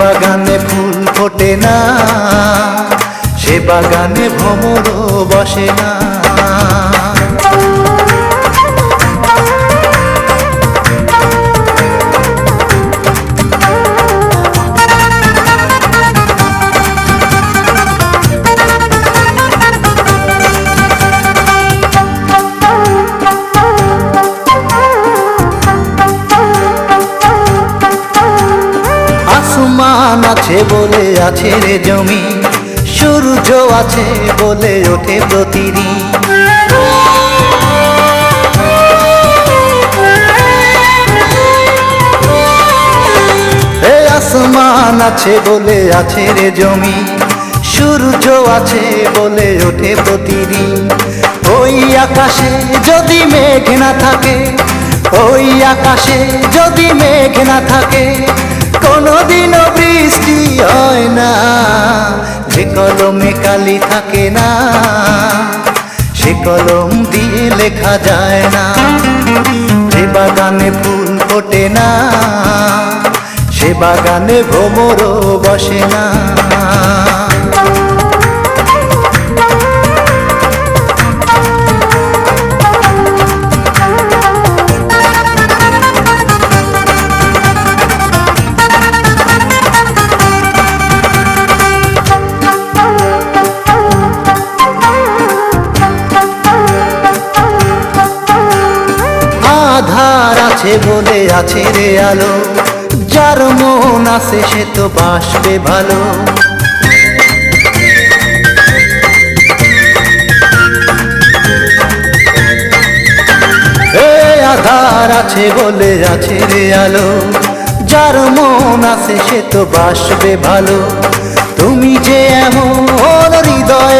বাগানে ফুল ফোটে না সে বাগানে ভ্রমরও বসে না। আসমান আছে বলে আছে রে জমি সূর্য আছে বলে ওঠে প্রতিদিন। আসমান আছে বলে আছে রে জমি সূর্য আছে বলে ওঠে প্রতিদিন। ওই আকাশে যদি মেঘ না থাকে, ওই আকাশে যদি মেঘ না থাকে কোনোদিনও বৃষ্টি হয় না, যে কলমে কালি থাকে না, সে কলম দিয়ে লেখা যায় না, যে বাগানে ফুল ফোটে না, সে বাগানে ভ্রমরও বসে না। আছে বলে আছে রে আলো। যার মন আছে সে তো বাসবে ভালো। আধার আছে বলে আছে রে আলো। যার মন আছে সে তো বাসবে ভালো। তুমি যে এমন হৃদয়হীনা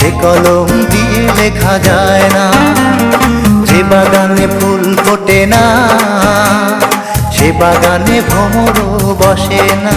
সে কলম দিয়ে লেখা যায় না, যে বাগানে ফুল ফোটে না, সে বাগানে ভ্রমরও বসে না।